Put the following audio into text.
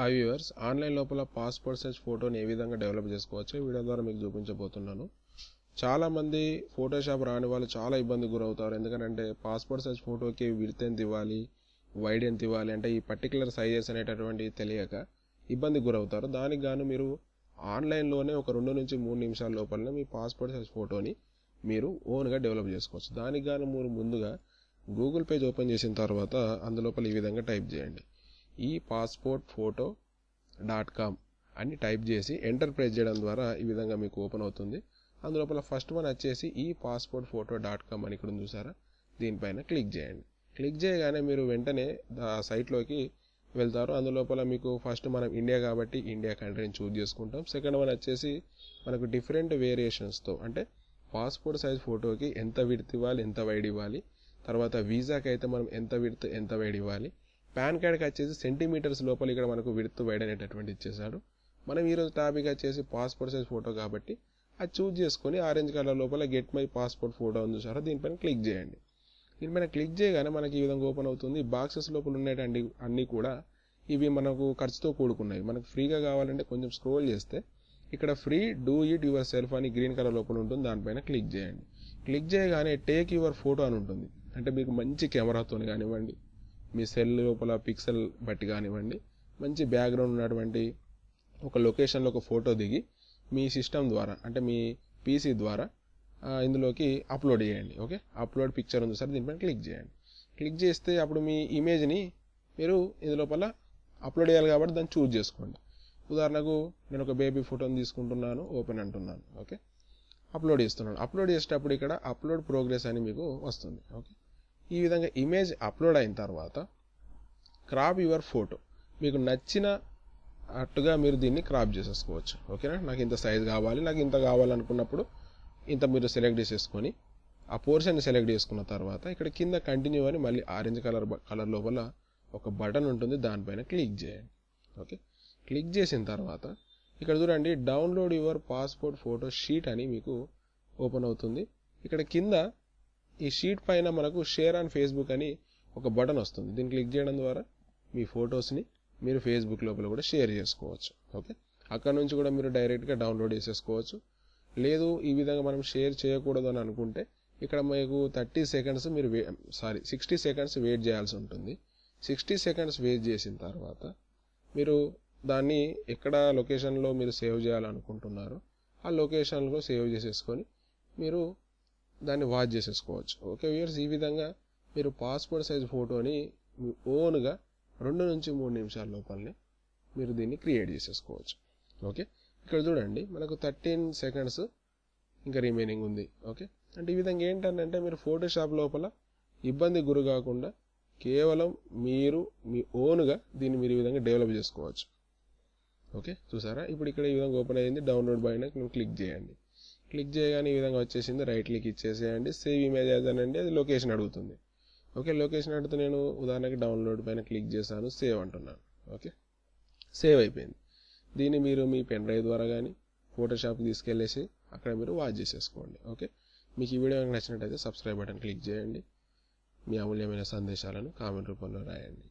Hi viewers online లోపల passport size ఫోటోని ఏ విధంగా డెవలప్ చేసుకోవచ్చు వీడియో ద్వారా మీకు చూపించబోతున్నాను. చాలామంది ఫోటోషాప్ రాని వాళ్ళు చాలా ఇబ్బంది గురవుతారు. ఎందుకంటే పాస్పోర్ట్ సైజ్ ఫోటోకి విడత్ ఎంత ఇవ్వాలి? వైడ్ ఎంత ఇవ్వాలి? అంటే ఈ పర్టికులర్ సైజెస్ అనేటటువంటివి తెలియక ఇబ్బంది గురవుతారు. దానికి గాను మీరు ఆన్లైన్లోనే ఒక రెండు నుంచి మూడు నిమిషాల లోపలనే మీ పాస్పోర్ట్ సైజ్ ఫోటోని మీరు ఓన్గా డెవలప్ చేసుకోవచ్చు. దానికి గాను మీరు ముందుగా గూగుల్ పేజ్ ఓపెన్ చేసిన తర్వాత అందులోపల ఈ విధంగా టైప్ చేయండి. ఈ పాస్పోర్ట్ ఫోటో డాట్ కామ్ అని టైప్ చేసి ఎంటర్ ప్రెస్ చేయడం ద్వారా ఈ విధంగా మీకు ఓపెన్ అవుతుంది. అందులోపల ఫస్ట్ వన్ వచ్చేసి ఈ పాస్పోర్ట్ ఫోటో డాట్ కామ్ అని ఇక్కడ చూసారా? దీనిపైన క్లిక్ చేయండి. క్లిక్ చేయగానే మీరు వెంటనే ఆ సైట్లోకి వెళ్తారు. అందులోపల మీకు ఫస్ట్ మనం ఇండియా కాబట్టి ఇండియా కంట్రీని చూజ్ చేసుకుంటాం. సెకండ్ వన్ వచ్చేసి మనకు డిఫరెంట్ వేరియేషన్స్తో అంటే పాస్పోర్ట్ సైజ్ ఫోటోకి ఎంత విడత ఇవ్వాలి ఎంత వైడ్ ఇవ్వాలి తర్వాత వీసాకి అయితే మనం ఎంత విడత ఎంత వైడ్ ఇవ్వాలి పాన్ కార్డ్కి వచ్చేసి సెంటీమీటర్స్ లోపల ఇక్కడ మనకు విడుతు వైడ్ అనేటటువంటి ఇచ్చేసాడు మనం ఈరోజు టాపిక్ వచ్చేసి పాస్పోర్ట్ సైజ్ ఫోటో కాబట్టి అది చూజ్ చేసుకొని ఆరెంజ్ కలర్ లోపల గెట్ మై పాస్పోర్ట్ ఫోటో ఉంది చూసారా దీనిపైన క్లిక్ చేయండి. దీనిపైన క్లిక్ చేయగానే మనకి ఈ విధంగా ఓపెన్ అవుతుంది. బాక్సెస్ లోపల ఉండేటండి అన్నీ కూడా ఇవి మనకు ఖర్చుతో కూడుకున్నాయి. మనకు ఫ్రీగా కావాలంటే కొంచెం స్క్రోల్ చేస్తే ఇక్కడ free do it yourself అని గ్రీన్ కలర్ లోపల ఉంటుంది. దానిపైన క్లిక్ చేయండి. క్లిక్ చేయగానే టేక్ యువర్ ఫోటో అని ఉంటుంది. అంటే మీకు మంచి కెమెరాతో కానివ్వండి మీ సెల్ లోపల పిక్సెల్ బట్టి కానివ్వండి మంచి బ్యాక్గ్రౌండ్ ఉన్నటువంటి ఒక లొకేషన్లో ఒక ఫోటో దిగి మీ సిస్టమ్ ద్వారా అంటే మీ పీసీ ద్వారా ఇందులోకి అప్లోడ్ చేయండి ఓకే? అప్లోడ్ పిక్చర్ ఉంది సార్ దీనిపైన క్లిక్ చేయండి. క్లిక్ చేస్తే అప్పుడు మీ ఇమేజ్ని మీరు ఇందులోపల అప్లోడ్ చేయాలి కాబట్టి దాన్ని చూజ్ చేసుకోండి. ఉదాహరణకు నేను ఒక బేబీ ఫోటోని తీసుకుంటున్నాను ఓపెన్ అంటున్నాను ఓకే? అప్లోడ్ చేస్తున్నాను. అప్లోడ్ చేసేటప్పుడు ఇక్కడ అప్లోడ్ ప్రోగ్రెస్ అని మీకు వస్తుంది ఓకే? ఈ విధంగా ఇమేజ్ అప్లోడ్ అయిన తర్వాత క్రాప్ యువర్ ఫోటో మీకు నచ్చిన అట్టుగా మీరు దీన్ని క్రాప్ చేసేసుకోవచ్చు. ఓకేనా? నాకు ఇంత సైజ్ కావాలి నాకు ఇంత కావాలనుకున్నప్పుడు ఇంత మీరు సెలెక్ట్ చేసేసుకొని ఆ పోర్షన్ సెలెక్ట్ చేసుకున్న తర్వాత ఇక్కడ కింద కంటిన్యూ అని మళ్ళీ ఆరెంజ్ కలర్ కలర్ లోపల ఒక బటన్ ఉంటుంది. దానిపైన క్లిక్ చేయండి. ఓకే? క్లిక్ చేసిన తర్వాత ఇక్కడ చూడండి download your passport photo sheet అని మీకు ఓపెన్ అవుతుంది. ఇక్కడ కింద ఈ షీట్ పైన మనకు షేర్ ఆన్ ఫేస్బుక్ అని ఒక బటన్ వస్తుంది. దీన్ని క్లిక్ చేయడం ద్వారా మీ ఫొటోస్ని మీరు ఫేస్బుక్ లోపల కూడా షేర్ చేసుకోవచ్చు. ఓకే? అక్కడ నుంచి కూడా మీరు డైరెక్ట్గా డౌన్లోడ్ చేసేసుకోవచ్చు. లేదు ఈ విధంగా మనం షేర్ చేయకూడదు అని అనుకుంటే ఇక్కడ మీకు థర్టీ సెకండ్స్ మీరు వే సారీ సిక్స్టీ సెకండ్స్ వెయిట్ చేయాల్సి ఉంటుంది. సిక్స్టీ సెకండ్స్ వెయిట్ చేసిన తర్వాత మీరు దాన్ని ఎక్కడ లొకేషన్లో మీరు సేవ్ చేయాలనుకుంటున్నారో ఆ లొకేషన్లో సేవ్ చేసేసుకొని మీరు దాన్ని వాచ్ చేసేసుకోవచ్చు. ఓకే వ్యూయర్స్ ఈ విధంగా మీరు పాస్పోర్ట్ సైజ్ ఫోటోని మీ ఓన్గా రెండు నుంచి మూడు నిమిషాల లోపలనే మీరు దీన్ని క్రియేట్ చేసేసుకోవచ్చు. ఓకే? ఇక్కడ చూడండి మనకు థర్టీన్ సెకండ్స్ ఇంకా రిమైనింగ్ ఉంది. ఓకే? అంటే ఈ విధంగా ఏంటంటే మీరు ఫోటోషాప్ లోపల ఇబ్బంది గురి కాకుండా కేవలం మీరు మీ ఓన్గా దీన్ని మీరు ఈ విధంగా డెవలప్ చేసుకోవచ్చు. ఓకే? చూసారా? ఇప్పుడు ఇక్కడ ఈ విధంగా ఓపెన్ అయ్యింది డౌన్లోడ్ పైన క్లిక్ చేయండి. క్లిక్ చేయగానే ఈ విధంగా వచ్చేసింది. రైట్ క్లిక్ ఇచ్చేసేయండి. సేవ్ ఇమేజ్ అనండి అది లొకేషన్ అడుగుతుంది. ఓకే లొకేషన్ అడిగితే నేను ఉదాహరణకి డౌన్లోడ్ పైన క్లిక్ చేశాను. సేవ్ అంటున్నాను. ఓకే సేవ్ అయిపోయింది. దీన్ని మీరు మీ పెన్ డ్రైవ్ ద్వారా కానీ ఫోటోషాప్కి తీసుకెళ్ళేసి అక్కడ మీరు వాచ్ చేసేసుకోండి. ఓకే మీకు ఈ వీడియో నచ్చినట్టయితే సబ్స్క్రైబ్ బటన్ క్లిక్ చేయండి. మీ అమూల్యమైన సందేశాలను కామెంట్ రూపంలో రాయండి.